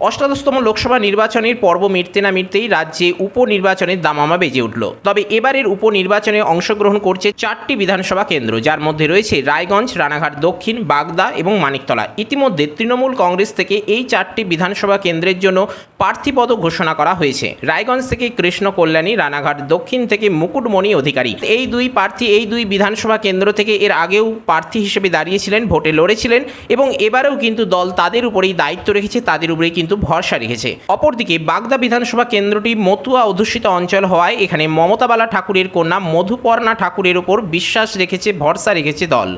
অষ্টাদশতম লোকসভা নির্বাচনের পর্ব মিটতে না মিটতেই রাজ্যে উপনির্বাচনের দামামা বেজে উঠল। তবে এবারের উপনির্বাচনে অংশগ্রহণ করছে চারটি বিধানসভা কেন্দ্র, যার মধ্যে রয়েছে রায়গঞ্জ, রানাঘাট, দক্ষিণ, বাগদা এবং মানিকতলা। ইতিমধ্যে তৃণমূল কংগ্রেস থেকে এই চারটি বিধানসভা কেন্দ্রের জন্য প্রার্থীপদ ঘোষণা করা হয়েছে। রায়গঞ্জ থেকে কৃষ্ণ কল্যাণী, রানাঘাট, দক্ষিণ থেকে মুকুটমণি অধিকারী। এই দুই প্রার্থী, এই দুই বিধানসভা কেন্দ্র থেকে এর আগেও প্রার্থী হিসেবে দাঁড়িয়েছিলেন, ভোটে লড়েছিলেন এবং এবারেও কিন্তু দল তাদের উপরেই দায়িত্ব রেখেছে, তাদের উপরেই কিন্তু ভরসা রেখেছে। অপরদিকে বাগদা বিধানসভা কেন্দ্রটি মতুয়া অধ্যুষিত অঞ্চল হওয়ায় এখানে মমতাবালা ঠাকুরের কন্যা মধুপর্ণা ঠাকুরের ওপর বিশ্বাস রেখেছে, ভরসা রেখেছে দল।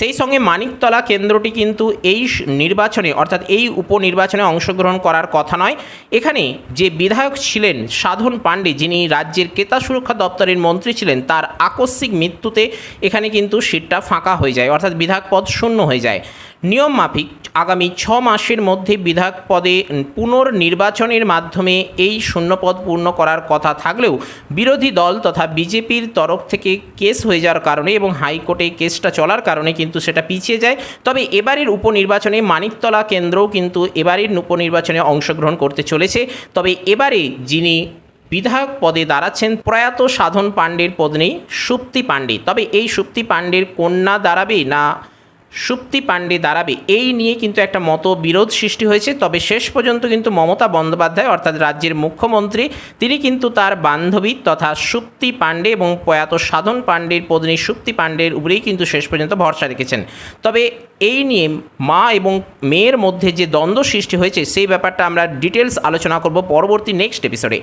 সেই সঙ্গে মানিকতলা কেন্দ্রটি কিন্তু এই নির্বাচনে, অর্থাৎ এই উপনির্বাচনে অংশগ্রহণ করার কথা নয়। এখানে যে বিধায়ক ছিলেন সাধন পাণ্ডে, যিনি রাজ্যের ক্রেতা সুরক্ষা দপ্তরের মন্ত্রী ছিলেন, তার আকস্মিক মৃত্যুতে এখানে কিন্তু সিটটা ফাঁকা হয়ে যায়, অর্থাৎ বিধায়ক পদ শূন্য হয়ে যায়। নিয়ম মাফিক আগামী ছ মাসের মধ্যে বিধায়ক পদে পুনর্নির্বাচনের মাধ্যমে এই শূন্যপদ পূর্ণ করার কথা থাকলেও বিরোধী দল তথা বিজেপির তরফ থেকে কেস হয়ে যাওয়ার কারণে এবং হাইকোর্টে কেসটা চলার কারণে কিন্তু সেটা পিছিয়ে যায়। তবে এবারের উপনির্বাচনে মানিকতলা কেন্দ্রও কিন্তু এবারের উপনির্বাচনে অংশগ্রহণ করতে চলেছে। তবে এবারে যিনি বিধায়ক পদে দাঁড়াচ্ছেন প্রয়াত সাধন পাণ্ডের পদ নেই সুপ্তি পাণ্ডে। তবে এই সুপ্তি পাণ্ডের কন্যা দাঁড়াবে না সুপ্তি পাণ্ডে দাঁড়াবে। এই নিয়ে কিন্তু একটা মত বিরোধ সৃষ্টি হয়েছে, তবে শেষ পর্যন্ত কিন্তু মমতা বন্দ্যোপাধ্যায়, অর্থাৎ রাজ্যের মুখ্যমন্ত্রী, তিনি কিন্তু তার বান্ধবী তথা সুপ্তি পাণ্ডে এবং প্রয়াত সাধন পাণ্ডের পত্নী সুপ্তি পাণ্ডের উপরেই কিন্তু শেষ পর্যন্ত ভরসা রেখেছেন। তবে এই নিয়ে মা এবং মেয়ের মধ্যে যে দ্বন্দ্ব সৃষ্টি হয়েছে, সেই ব্যাপারটা আমরা ডিটেলস আলোচনা করব পরবর্তী নেক্সট এপিসোডে।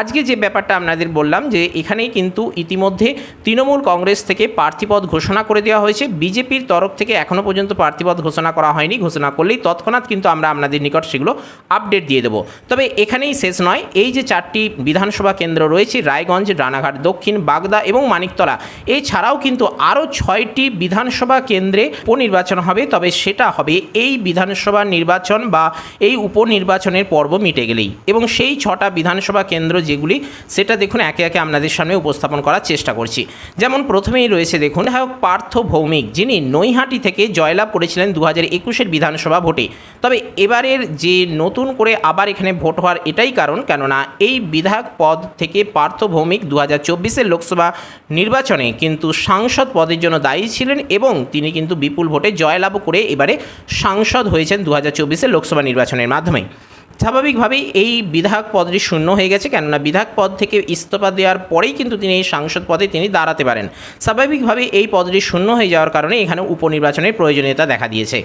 আজকে যে ব্যাপারটা আপনাদের বললাম যে, এখানেই কিন্তু ইতিমধ্যে তৃণমূল কংগ্রেস থেকে প্রার্থীপদ ঘোষণা করে দেওয়া হয়েছে। বিজেপির তরফ থেকে এখনও পর্যন্ত প্রার্থীপদ ঘোষণা করা হয়নি, ঘোষণা করলেই তৎক্ষণাৎ কিন্তু আমরা আপনাদের নিকট সেগুলো আপডেট দিয়ে দেবো। তবে এখানেই শেষ নয়, এই যে চারটি বিধানসভা কেন্দ্র রয়েছে, রায়গঞ্জ, রানাঘাট, দক্ষিণ, বাগদা এবং মানিকতলা, এছাড়াও কিন্তু আরও ছয়টি বিধানসভা কেন্দ্রে উপনির্বাচন হবে, তবে সেটা হবে এই বিধানসভা নির্বাচন বা এই উপনির্বাচনের পর্ব মিটে গেলেই। এবং সেই ছটা বিধানসভা কেন্দ্র যেগুলি, সেটা দেখুন একে একে আপনাদের সামনে উপস্থাপন করার চেষ্টা করছি। যেমন প্রথমেই রয়েছে দেখুন বিধায়ক পার্থ ভৌমিক যিনি নৈহাটি থেকে জয়লাভ করেছিলেন দু হাজার একুশের বিধানসভা ভোটে। তবে এবারের যে নতুন করে আবার এখানে ভোট হওয়ার এটাই কারণ, কেননা এই বিধায়ক পদ থেকে পার্থ ভৌমিক দু হাজার চব্বিশের লোকসভা নির্বাচনে কিন্তু সাংসদ পদের জন্য দায়ী ছিলেন এবং তিনি কিন্তু বিপুল ভোটে জয়লাভ করে এবারে সাংসদ হয়েছেন দু হাজার চব্বিশের লোকসভা নির্বাচনের মাধ্যমে। স্বাভাবিকভাবেই এই বিধায়ক পদটি শূন্য হয়ে গেছে, কেননা বিধায়ক পদ থেকে ইস্তফা দেওয়ার পরেই কিন্তু তিনি এই সাংসদ পদে তিনি দাঁড়াতে পারেন। স্বাভাবিকভাবে এই পদটি শূন্য হয়ে যাওয়ার কারণে এখানে উপনির্বাচনের প্রয়োজনীয়তা দেখা দিয়েছে।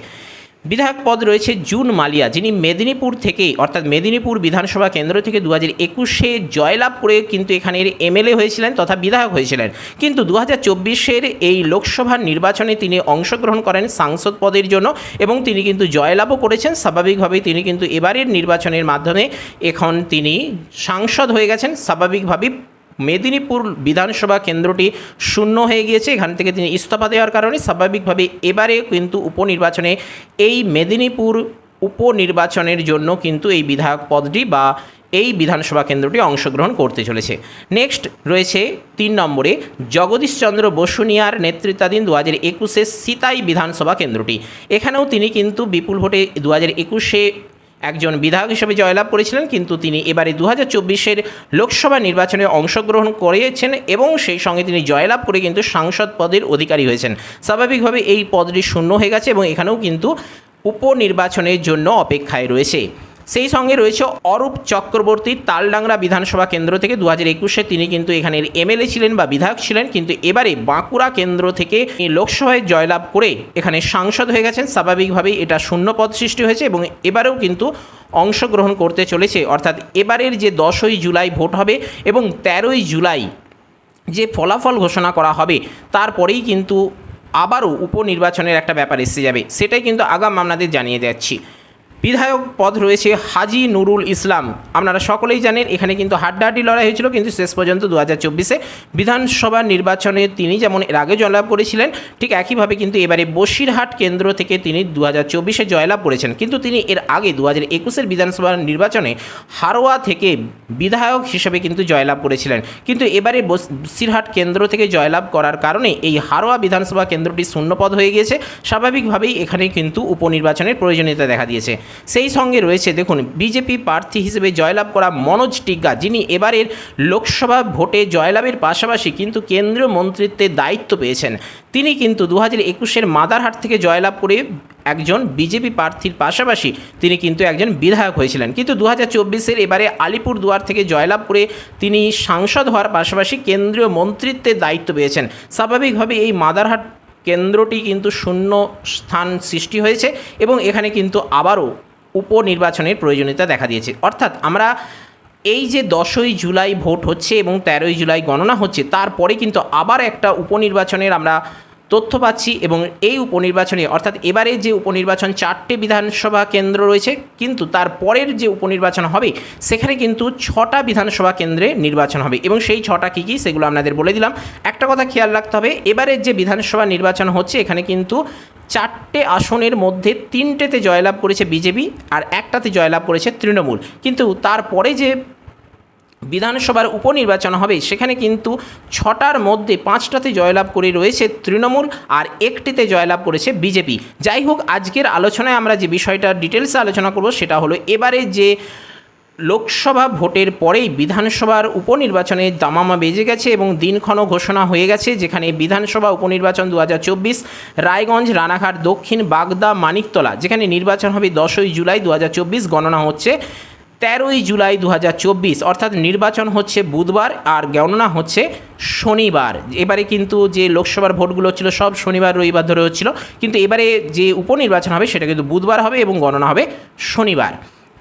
বিধায়ক পদ রয়েছে জুন মালিয়া, যিনি মেদিনীপুর থেকে অর্থাৎ মেদিনীপুর বিধানসভা কেন্দ্র থেকে দু হাজার একুশে জয়লাভ করে কিন্তু এখানের এমএলএ হয়েছিলেন তথা বিধায়ক হয়েছিলেন। কিন্তু দু হাজার চব্বিশের এই লোকসভা নির্বাচনে তিনি অংশগ্রহণ করেন সাংসদ পদের জন্য এবং তিনি কিন্তু জয়লাভও করেছেন। স্বাভাবিকভাবেই তিনি কিন্তু এবারের নির্বাচনের মাধ্যমে এখন তিনি সাংসদ হয়ে গেছেন। স্বাভাবিকভাবেই মেদিনীপুর বিধানসভা কেন্দ্রটি শূন্য হয়ে গিয়েছে। এখান থেকে তিনি ইস্তফা দেওয়ার কারণে স্বাভাবিকভাবে এবারে কিন্তু উপনির্বাচনে এই মেদিনীপুর উপনির্বাচনের জন্য কিন্তু এই বিধায়ক পদটি বা এই বিধানসভা কেন্দ্রটি অংশগ্রহণ করতে চলেছে। নেক্সট রয়েছে তিন নম্বরে জগদীশচন্দ্র বসুনিয়ার নেতৃত্বাধীন দু হাজার একুশে সিতাই বিধানসভা কেন্দ্রটি। এখানেও তিনি কিন্তু বিপুল ভোটে দু হাজার একুশে একজন বিধায়ক হিসেবে জয়লাভ করেছিলেন, কিন্তু তিনি এবারে দু হাজার চব্বিশের লোকসভা নির্বাচনে অংশগ্রহণ করেছেন এবং সেই সঙ্গে তিনি জয়লাভ করে কিন্তু সাংসদ পদের অধিকারী হয়েছেন। স্বাভাবিকভাবে এই পদটি শূন্য হয়ে গেছে এবং এখানেও কিন্তু উপনির্বাচনের জন্য অপেক্ষায় রয়েছে। সেই সঙ্গে রয়েছে অরূপ চক্রবর্তী তালডাংরা বিধানসভা কেন্দ্র থেকে দু হাজার একুশে তিনি কিন্তু এখানের এমএলএ ছিলেন বা বিধায়ক ছিলেন, কিন্তু এবারে বাঁকুড়া কেন্দ্র থেকে লোকসভায় জয়লাভ করে এখানে সাংসদ হয়ে গেছেন। স্বাভাবিকভাবেই এটা শূন্য পদ সৃষ্টি হয়েছে এবং এবারেও কিন্তু অংশগ্রহণ করতে চলেছে। অর্থাৎ এবারের যে দশই জুলাই ভোট হবে এবং তেরোই জুলাই যে ফলাফল ঘোষণা করা হবে, তারপরেই কিন্তু আবারও উপনির্বাচনের একটা ব্যাপার এসে যাবে। সেটাই কিন্তু আগাম আপনাদের জানিয়ে যাচ্ছি। বিধায়ক পদ রয়েছে হাজি নুরুল ইসলাম। আপনারা সকলেই জানেন, এখানে কিন্তু হাড্ডাহাড্ডি লড়াই হয়েছিল, কিন্তু শেষ পর্যন্ত দু হাজার চব্বিশে বিধানসভা নির্বাচনে তিনি যেমন এর আগে জয়লাভ করেছিলেন, ঠিক একইভাবে কিন্তু এবারে বসিরহাট কেন্দ্র থেকে তিনি দু হাজার চব্বিশে জয়লাভ করেছেন। কিন্তু তিনি এর আগে দু হাজার একুশের বিধানসভা নির্বাচনে হারোয়া থেকে বিধায়ক হিসেবে কিন্তু জয়লাভ করেছিলেন। কিন্তু এবারে বসিরহাট কেন্দ্র থেকে জয়লাভ করার কারণে এই হারোয়া বিধানসভা কেন্দ্রটি শূন্যপদ হয়ে গিয়েছে। স্বাভাবিকভাবেই এখানে কিন্তু উপনির্বাচনের প্রয়োজনীয়তা দেখা দিয়েছে। সেই সঙ্গে রয়েছে, দেখুন, বিজেপি প্রার্থী হিসেবে জয়লাভ করা মনোজ টিগ্গা, যিনি এবারের লোকসভা ভোটে জয়লাভের পাশাপাশি কিন্তু কেন্দ্রীয় মন্ত্রিত্বের দায়িত্ব পেয়েছেন। তিনি কিন্তু দু হাজার একুশের মাদারহাট থেকে জয়লাভ করে একজন বিজেপি প্রার্থীর পাশাপাশি তিনি কিন্তু একজন বিধায়ক হয়েছিলেন। কিন্তু দু হাজার চব্বিশের এবারে আলিপুর দুয়ার থেকে জয়লাভ করে তিনি সাংসদ হওয়ার পাশাপাশি কেন্দ্রীয় মন্ত্রিত্বের দায়িত্ব পেয়েছেন। স্বাভাবিকভাবে এই মাদারহাট কেন্দ্রটি কিন্তু শূন্য স্থান সৃষ্টি হয়েছে এবং এখানে কিন্তু আবারও উপনির্বাচনের প্রয়োজনীয়তা দেখা দিয়েছে। অর্থাৎ আমরা এই যে দশই জুলাই ভোট হচ্ছে এবং তেরোই জুলাই গণনা হচ্ছে, তারপরে কিন্তু আবার একটা উপনির্বাচনের আমরা তথ্য পাচ্ছি এবং এই উপনির্বাচনে, অর্থাৎ এবারে যে উপনির্বাচন, চারটে বিধানসভা কেন্দ্র রয়েছে, কিন্তু তার পরের যে উপনির্বাচন হবে, সেখানে কিন্তু ছটা বিধানসভা কেন্দ্রে নির্বাচন হবে। এবং সেই ছটা কী কী, সেগুলো আপনাদের বলে দিলাম। একটা কথা খেয়াল রাখতে হবে এবারের যে বিধানসভা নির্বাচন হচ্ছে, এখানে কিন্তু চারটে আসনের মধ্যে তিনটেতে জয়লাভ করেছে বিজেপি, আর একটাতে জয়লাভ করেছে তৃণমূল। কিন্তু তারপরে যে বিধানসভার উপনির্বাচন হবে। সেখানে কিন্তু ছটার মধ্যে পাঁচটাতে জয়লাভ করে রয়েছে তৃণমূল আর একটিতে জয়লাভ করেছে বিজেপি। যাই হোক, আজকের আলোচনায় আমরা যে বিষয়টা, ডিটেলসে আলোচনা করব সেটা হলো এবারে যে লোকসভা ভোটের পরেই বিধানসভার উপনির্বাচনে দামামা বেজে গেছে এবং দিনক্ষণও ঘোষণা হয়ে গেছে, যেখানে বিধানসভা উপনির্বাচন দু হাজার চব্বিশ, রায়গঞ্জ, রানাঘাট, দক্ষিণ, বাগদা, মানিকতলা, যেখানে নির্বাচন হবে দশই জুলাই দু হাজার চব্বিশ, গণনা হচ্ছে তেরোই জুলাই দু হাজার চব্বিশ, অর্থাৎ নির্বাচন হচ্ছে বুধবার আর গণনা হচ্ছে শনিবার। এবারে কিন্তু যে লোকসভার ভোটগুলো ছিল সব শনিবার, রবিবার ধরে হচ্ছিল। কিন্তু এবারে যে উপনির্বাচন হবে সেটা কিন্তু বুধবার হবে এবং গণনা হবে শনিবার।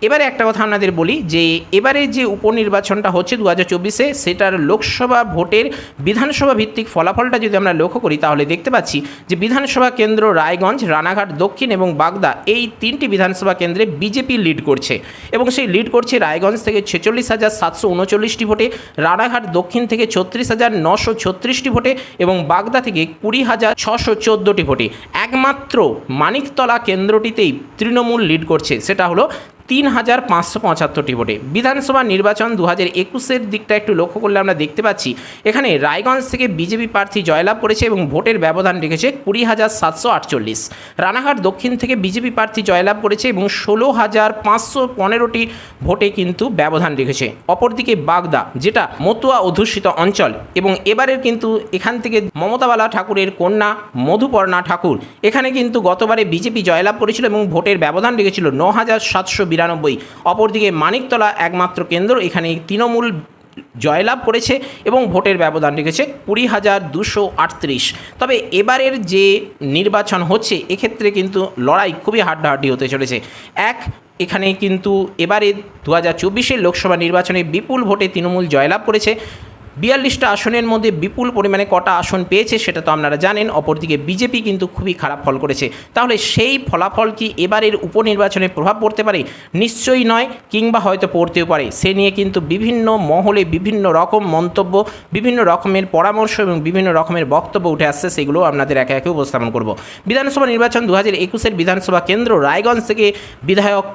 এবারে একটা কথা আপনাদের বলি যে এবারে যে উপনির্বাচনটা হচ্ছে দু হাজার চব্বিশে, সেটার লোকসভা ভোটের বিধানসভা ভিত্তিক ফলাফলটা যদি আমরা লক্ষ্য করি, তাহলে দেখতে পাচ্ছি যে বিধানসভা কেন্দ্র রায়গঞ্জ, রানাঘাট, দক্ষিণ এবং বাগদা এই তিনটি বিধানসভা কেন্দ্রে বিজেপি লিড করছে। এবং সেই লিড করছে রায়গঞ্জ থেকে ছেচল্লিশ হাজার সাতশো উনচল্লিশটি ভোটে, রানাঘাট দক্ষিণ থেকে ছত্রিশ হাজার নশো ছত্রিশটি ভোটে এবং বাগদা থেকে কুড়ি হাজার ছশো চোদ্দোটি ভোটে। একমাত্র মানিকতলা কেন্দ্রটিতেই তৃণমূল লিড করছে, সেটা হলো তিন হাজার পাঁচশো পঁচাত্তরটি ভোটে। বিধানসভা নির্বাচন দু হাজার একুশের দিকটা একটু লক্ষ্য করলে আমরা দেখতে পাচ্ছি, এখানে রায়গঞ্জ থেকে বিজেপি প্রার্থী জয়লাভ করেছে এবং ভোটের ব্যবধান রেখেছে কুড়ি হাজার সাতশো আটচল্লিশ। রানাঘাট দক্ষিণ থেকে বিজেপি প্রার্থী জয়লাভ করেছে এবং ষোলো হাজার পাঁচশো পনেরোটি ভোটে কিন্তু ব্যবধান রেখেছে। অপরদিকে বাগদা, যেটা মতুয়া অধ্যুষিত অঞ্চল, এবং এবারের কিন্তু এখান থেকে মমতাবালা ঠাকুরের কন্যা মধুপর্ণা ঠাকুর। এখানে কিন্তু গতবারে বিজেপি জয়লাভ করেছিল এবং ভোটের ব্যবধান রেখেছিল ন হাজার সাতশো বিরানব্বই অপরদিকে মানিকতলা একমাত্র কেন্দ্র এখানে তৃণমূল জয়লাভ করেছে এবং ভোটের ব্যবধান রেখেছে কুড়ি হাজার দুশো আটত্রিশ। তবে এবারের যে নির্বাচন হচ্ছে, এক্ষেত্রে কিন্তু লড়াই খুবই হাড্ডাহাড্ডি হতে চলেছে। এক, এখানে কিন্তু এবারে দু হাজার চব্বিশের লোকসভা নির্বাচনে বিপুল ভোটে তৃণমূল জয়লাভ করেছে। বিয়াল্লিশটা আসনের মধ্যে বিপুল পরিমাণে কটা আসন পেয়েছে, সেটা তো আপনারা জানেন। অপরদিকে বিজেপি কিন্তু খুবই খারাপ ফল করেছে। তাহলে সেই ফলাফল কি এবারের উপনির্বাচনে প্রভাব পড়তে পারে? নিশ্চয়ই নয়, কিংবা হয়তো পড়তেও পারে। সে নিয়ে কিন্তু বিভিন্ন মহলে বিভিন্ন রকম মন্তব্য, বিভিন্ন রকমের পরামর্শ এবং বিভিন্ন রকমের বক্তব্য উঠে আসছে সেগুলো আপনাদের একে একে উপস্থাপন করব। বিধানসভা নির্বাচন দু হাজার একুশের বিধানসভা কেন্দ্র রায়গঞ্জ থেকে বিধায়ক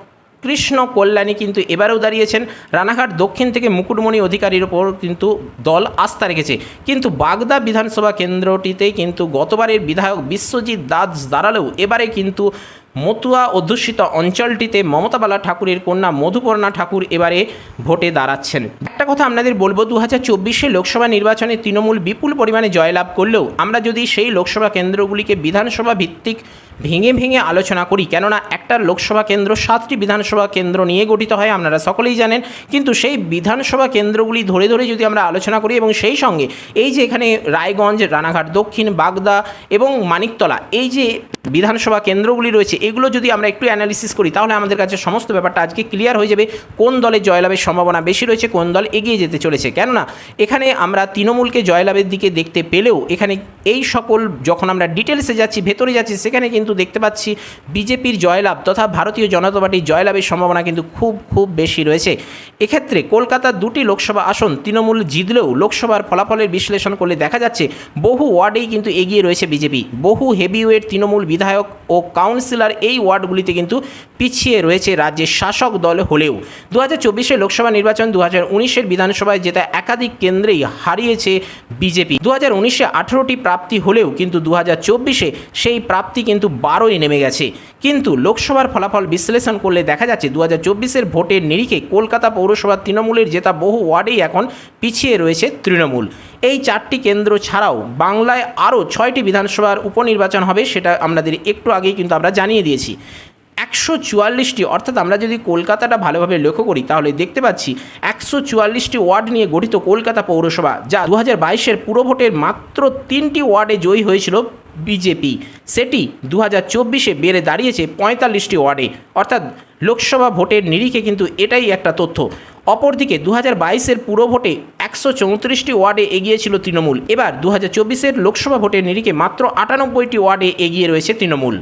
কৃষ্ণ কল্যাণী কিন্তু এবারেও দাঁড়িয়েছেন। রানাঘাট দক্ষিণ থেকে মুকুটমণি অধিকারীর ওপর কিন্তু দল আস্থা রেখেছে। কিন্তু বাগদা বিধানসভা কেন্দ্রটিতে কিন্তু গতবারের বিধায়ক বিশ্বজিৎ দাস দাঁড়ালেও এবারে কিন্তু মতুয়া অধ্যুষিত অঞ্চলটিতে মমতাবালা ঠাকুরের কন্যা মধুপর্ণা ঠাকুর এবারে ভোটে দাঁড়াচ্ছেন। একটা কথা আপনাদের বলব দু হাজার চব্বিশে লোকসভা নির্বাচনে তৃণমূল বিপুল পরিমাণে জয়লাভ করলেও আমরা যদি সেই লোকসভা কেন্দ্রগুলিকে বিধানসভা ভিত্তিক ভেঙে ভেঙে আলোচনা করি, কেননা একটা লোকসভা কেন্দ্র সাতটি বিধানসভা কেন্দ্র নিয়ে গঠিত হয়, আপনারা সকলেই জানেন। কিন্তু সেই বিধানসভা কেন্দ্রগুলি ধরে ধরে যদি আমরা আলোচনা করি এবং সেই সঙ্গে এই যে এখানে রায়গঞ্জ, রানাঘাট, দক্ষিণ বাগদা এবং মানিকতলা, এই যে বিধানসভা কেন্দ্রগুলি রয়েছে এগুলো যদি আমরা একটু অ্যানালিসিস করি, তাহলে আমাদের কাছে সমস্ত ব্যাপারটা আজকে ক্লিয়ার হয়ে যাবে, কোন দলের জয়লাভের সম্ভাবনা বেশি রয়েছে, কোন দল এগিয়ে যেতে চলেছে। কেননা, এখানে আমরা তৃণমূলকে জয়লাভের দিকে দেখতে পেলেও, এখানে এই সকল যখন আমরা ডিটেলসে যাচ্ছি, ভেতরে যাচ্ছি, সেখানে কিন্তু দেখতে পাচ্ছি বিজেপির জয়লাভ তথা ভারতীয় জনতা পার্টির জয়লাভের সম্ভাবনা কিন্তু খুব খুব বেশি রয়েছে। এক্ষেত্রে কলকাতার দুটি লোকসভা আসন তৃণমূল জিতলেও লোকসভার ফলাফলের বিশ্লেষণ করলে দেখা যাচ্ছে, বহু ওয়ার্ডেই কিন্তু এগিয়ে রয়েছে বিজেপি। বহু হেভিওয়েট তৃণমূল বিধায়ক ও কাউন্সিলর এই ওয়ার্ডগুলিতে কিন্তু পিছিয়ে রয়েছে রাজ্যের শাসক দল হলেও। দু হাজার চব্বিশের লোকসভা নির্বাচন দু হাজার উনিশের বিধানসভায় জেতা একাধিক কেন্দ্রেই হারিয়েছে বিজেপি। দু হাজার উনিশে আঠেরোটি প্রাপ্তি হলেও কিন্তু দু হাজার চব্বিশে সেই প্রাপ্তি কিন্তু বারোই নেমে গেছে। কিন্তু লোকসভার ফলাফল বিশ্লেষণ করলে দেখা যাচ্ছে দু হাজার চব্বিশের ভোটের নিরিখে কলকাতা পৌরসভার তৃণমূলের জেতা বহু ওয়ার্ডেই এখন পিছিয়ে রয়েছে তৃণমূল। এই চারটি কেন্দ্র ছাড়াও বাংলায় আরও ছয়টি বিধানসভার উপনির্বাচন হবে, সেটা আমাদের একটু আগেই কিন্তু আমরা জানিয়ে দিয়েছি। একশো চুয়াল্লিশটি, অর্থাৎ আমরা যদি কলকাতাটা ভালোভাবে লক্ষ্য করি, তাহলে দেখতে পাচ্ছি একশো চুয়াল্লিশটি ওয়ার্ড নিয়ে গঠিত কলকাতা পৌরসভা, যা দু হাজার বাইশের পুরো ভোটের মাত্র তিনটি ওয়ার্ডে জয়ী হয়েছিল বিজেপি। সেটি দু হাজার চব্বিশে বেড়ে দাঁড়িয়েছে পঁয়তাল্লিশটি ওয়ার্ডে, অর্থাৎ লোকসভা ভোটের নিরিখে কিন্তু এটাই একটা তথ্য। অপরদিকে দু হাজার বাইশের পুরো ভোটে একশো চৌত্রিশটি ওয়ার্ডে এগিয়েছিল তৃণমূল, এবার দু হাজার চব্বিশের লোকসভা ভোটের নিরিখে মাত্র আটানব্বইটি ওয়ার্ডে এগিয়ে রয়েছে তৃণমূল।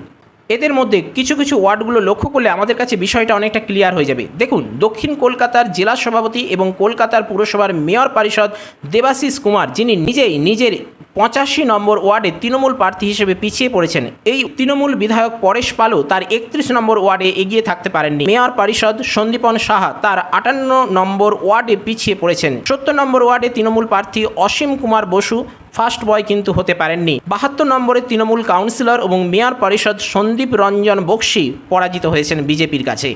এদের মধ্যে কিছু কিছু ওয়ার্ডগুলো লক্ষ্য করলে আমাদের কাছে বিষয়টা অনেকটা ক্লিয়ার হয়ে যাবে। দেখুন, দক্ষিণ কলকাতার জেলা সভাপতি এবং কলকাতার পুরসভার মেয়র পরিষদ দেবাশিস কুমার, যিনি নিজেই নিজের পঁচাশি নম্বর ওয়ার্ডে তৃণমূল প্রার্থী হিসেবে পিছিয়ে পড়েছেন। এই তৃণমূল বিধায়ক পরেশ পালও তার একত্রিশ নম্বর ওয়ার্ডে এগিয়ে থাকতে পারেননি। মেয়র পরিষদ সন্দীপন সাহা তার আটান্ন নম্বর ওয়ার্ডে পিছিয়ে পড়েছেন। সত্তর নম্বর ওয়ার্ডে তৃণমূল প্রার্থী অসীম কুমার বসু ফার্স্ট বয় কিন্তু হতে পারেননি। বাহাত্তর নম্বরে তৃণমূল কাউন্সিলর এবং মেয়র পরিষদ সন্দীপ রঞ্জন বক্সি পরাজিত হয়েছেন বিজেপির কাছে।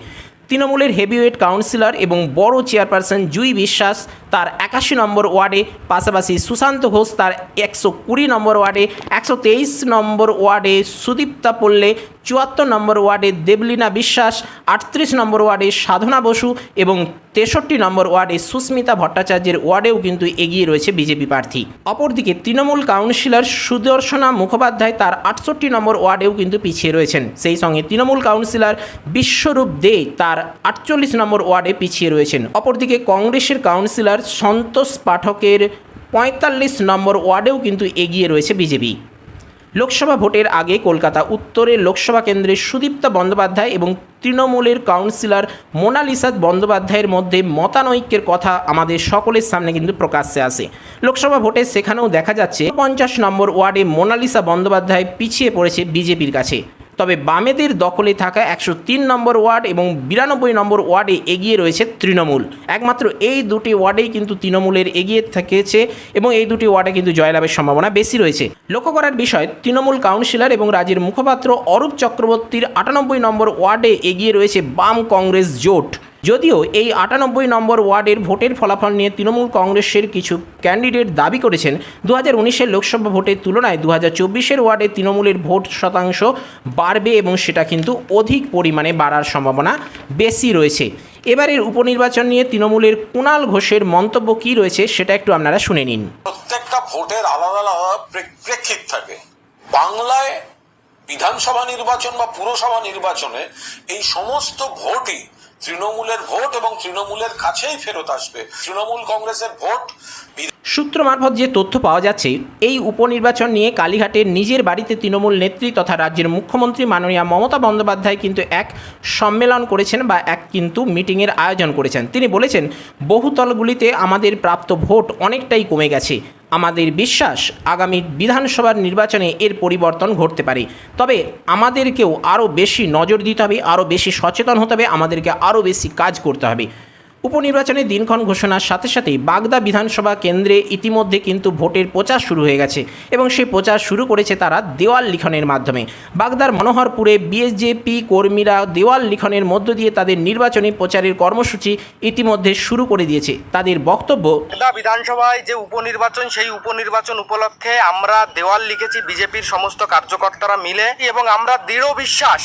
তৃণমূলের হেভিওয়েট কাউন্সিলর এবং বড় চেয়ারপারসন জুই বিশ্বাস তার একাশি নম্বর ওয়ার্ডে, পাশাপাশি সুশান্ত ঘোষ তার একশো কুড়ি নম্বর ওয়ার্ডে, একশো তেইশ নম্বর ওয়ার্ডে সুদীপ্তা পল্লে, চুয়াত্তর নম্বর ওয়ার্ডে দেবলীনা বিশ্বাস, আটত্রিশ নম্বর ওয়ার্ডে সাধনা বসু এবং তেষট্টি নম্বর ওয়ার্ডে সুস্মিতা ভট্টাচার্যের ওয়ার্ডেও কিন্তু এগিয়ে রয়েছে বিজেপি প্রার্থী। অপরদিকে তৃণমূল কাউন্সিলর সুদর্শনা মুখোপাধ্যায় তার আটষট্টি নম্বর ওয়ার্ডেও কিন্তু পিছিয়ে রয়েছেন। সেই সঙ্গে তৃণমূল কাউন্সিলর বিশ্বরূপ দে তার আটচল্লিশ নম্বর ওয়ার্ডে পিছিয়ে রয়েছেন। অপরদিকে কংগ্রেসের কাউন্সিলর সন্তোষ পাঠকের পঁয়তাল্লিশ নম্বর ওয়ার্ডেও কিন্তু এগিয়ে রয়েছে বিজেপি। লোকসভা ভোটের আগে কলকাতা উত্তরের লোকসভা কেন্দ্রের সুদীপ্তা বন্দ্যোপাধ্যায় এবং তৃণমূলের কাউন্সিলর মোনালিসা বন্দ্যোপাধ্যায়ের মধ্যে মতানৈক্যের কথা আমাদের সকলের সামনে কিন্তু প্রকাশ্যে আসে। লোকসভা ভোটে সেখানেও দেখা যাচ্ছে পঞ্চাশ নম্বর ওয়ার্ডে মোনালিসা বন্দ্যোপাধ্যায় পিছিয়ে পড়েছে বিজেপির কাছে। তবে বামেদের দখলে থাকা একশো তিন নম্বর ওয়ার্ড এবং বিরানব্বই নম্বর ওয়ার্ডে এগিয়ে রয়েছে তৃণমূল। একমাত্র এই দুটি ওয়ার্ডেই কিন্তু তৃণমূলের এগিয়ে থেকেছে এবং এই দুটি ওয়ার্ডে কিন্তু জয়লাভের সম্ভাবনা বেশি রয়েছে। লক্ষ্য করার বিষয়, তৃণমূল কাউন্সিলর এবং রাজ্যের মুখপাত্র অরূপ চক্রবর্তীর আটানব্বই নম্বর ওয়ার্ডে এগিয়ে রয়েছে বাম কংগ্রেস জোট। যদিও এই আটানব্বই নম্বর ওয়ার্ডের ভোটের ফলাফল নিয়ে তৃণমূল কংগ্রেসের কিছু ক্যান্ডিডেট দাবি করেছেন। দু হাজার উনিশের লোকসভা ভোটের তুলনায় দু হাজার চব্বিশের ওয়ার্ডে তৃণমূলের ভোট শতাংশ বাড়বে এবং সেটা কিন্তু অধিক পরিমাণে বাড়ার সম্ভাবনা বেশি রয়েছে। এবারের উপনির্বাচন নিয়ে তৃণমূলের কুণাল ঘোষের মন্তব্য কী রয়েছে সেটা একটু আপনারা শুনে নিন। প্রত্যেকটা ভোটের আলাদা আলাদা প্রে- প্রেক্ষিত থাকে। বাংলায় বিধানসভা নির্বাচন বা পুরসভা নির্বাচনে এই সমস্ত ভোটই তৃণমূলের ভোট এবং তৃণমূলের কাছেই ফেরত আসবে। তৃণমূল কংগ্রেসের ভোট সূত্র মারফত যে তথ্য পাওয়া যাচ্ছে, এই উপনির্বাচন নিয়ে কালীঘাটের নিজের বাড়িতে তৃণমূল নেত্রী তথা রাজ্যের মুখ্যমন্ত্রী মাননীয়া মমতা বন্দ্যোপাধ্যায় কিন্তু এক সম্মেলন করেছেন বা এক কিন্তু মিটিংয়ের আয়োজন করেছেন। তিনি বলেছেন, বহুতলগুলিতে আমাদের প্রাপ্ত ভোট অনেকটাই কমে গেছে। আমাদের বিশ্বাস আগামী বিধানসভার নির্বাচনে এর পরিবর্তন ঘটতে পারে। তবে আমাদেরকেও আরও বেশি নজর দিতে হবে, আরও বেশি সচেতন হতে হবে, আমাদেরকে আরও বেশি কাজ করতে হবে। উপনির্বাচনের দিনক্ষণ ঘোষণার সাথে সাথেই বাগদা বিধানসভা কেন্দ্রে ইতিমধ্যে কিন্তু ভোটের প্রচার শুরু হয়ে গেছে এবং সেই প্রচার শুরু করেছে তারা দেওয়াল লিখনের মাধ্যমে। বাগদার মনোহরপুরে বিএসজেপি কর্মীরা দেওয়াল লিখনের মধ্য দিয়ে তাদের নির্বাচনী প্রচারের কর্মসূচি ইতিমধ্যে শুরু করে দিয়েছে। তাদের বক্তব্য বাগদা বিধানসভায় যে উপনির্বাচন সেই উপনির্বাচন উপলক্ষে আমরা দেওয়াল লিখেছি বিজেপির সমস্ত কার্যকর্তারা মিলে এবং আমরা দৃঢ় বিশ্বাস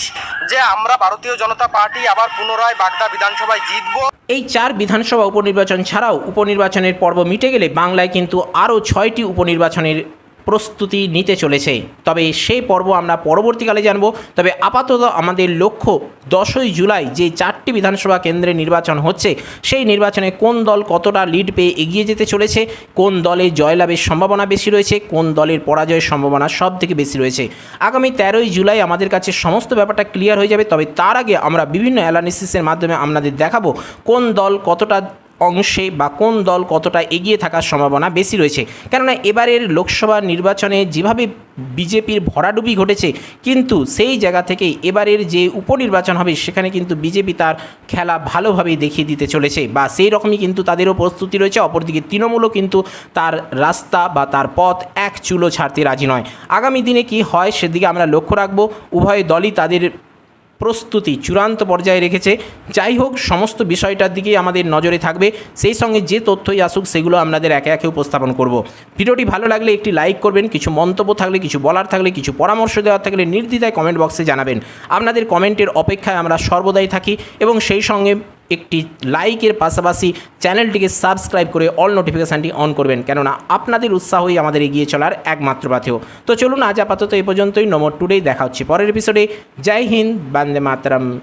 যে আমরা ভারতীয় জনতা পার্টি আবার পুনরায় বাগদা বিধানসভায় জিতবো। এই চার বিধানসভা উপনির্বাচন ছাড়াও উপনির্বাচনের পর্ব মিটে গেলে বাংলায় কিন্তু আরও ছয়টি উপনির্বাচনের প্রস্তুতি নিতে চলেছে। তবে সেই পর্ব আমরা পরবর্তীকালে জানব। তবে আপাতত আমাদের লক্ষ্য দশই জুলাই যে চারটি বিধানসভা কেন্দ্রে নির্বাচন হচ্ছে, সেই নির্বাচনে কোন দল কতটা লিড পেয়ে এগিয়ে যেতে চলেছে, কোন দলে জয়লাভের সম্ভাবনা বেশি রয়েছে, কোন দলের পরাজয়ের সম্ভাবনা সব থেকে বেশি রয়েছে। আগামী তেরোই জুলাই আমাদের কাছে সমস্ত ব্যাপারটা ক্লিয়ার হয়ে যাবে। তবে তার আগে আমরা বিভিন্ন অ্যানালিসিসের মাধ্যমে আপনাদের দেখাবো কোন দল কতটা অংশে বা কোন দল কতটা এগিয়ে থাকার সম্ভাবনা বেশি রয়েছে। কেননা এবারের লোকসভা নির্বাচনে যেভাবে বিজেপির ভরাডুবি ঘটেছে, কিন্তু সেই জায়গা থেকে এবারের যে উপনির্বাচন হবে, সেখানে কিন্তু বিজেপি তার খেলা ভালোভাবেই দেখিয়ে দিতে চলেছে বা সেই রকমই কিন্তু তাদেরও প্রস্তুতি রয়েছে। অপরদিকে তৃণমূলও কিন্তু তার রাস্তা বা তার পথ এক চুলো ছাড়তে রাজি নয়। আগামী দিনে কি হয় সেদিকে আমরা লক্ষ্য রাখব। উভয় দলই তাদের প্রস্তুতি চূড়ান্ত পর্যায়ে রেখেছে। যাই হোক, সমস্ত বিষয়টার দিকেই আমাদের নজরে থাকবে। সেই সঙ্গে যে তথ্যই আসুক, সেগুলো আপনাদের একে একে উপস্থাপন করব। ভিডিওটি ভালো লাগলে একটি লাইক করবেন, কিছু মন্তব্য থাকলে, কিছু বলার থাকলে, কিছু পরামর্শ দেওয়ার থাকলে নির্দ্বিধায় কমেন্ট বক্সে জানাবেন। আপনাদের কমেন্টের অপেক্ষায় আমরা সর্বদাই থাকি এবং সেই সঙ্গে একটি লাইকের পাশাপাশি চ্যানেলটিকে সাবস্ক্রাইব করে অল নোটিফিকেশানটি অন করবেন। কেননা আপনাদের উৎসাহই আমাদের এগিয়ে চলার একমাত্র পাথেও তো চলুন আজ আপাতত এই পর্যন্তই। নম্বর টুডেই দেখা হচ্ছে পরের এপিসোডে জয় হিন্দ, বান্দে মাতরম।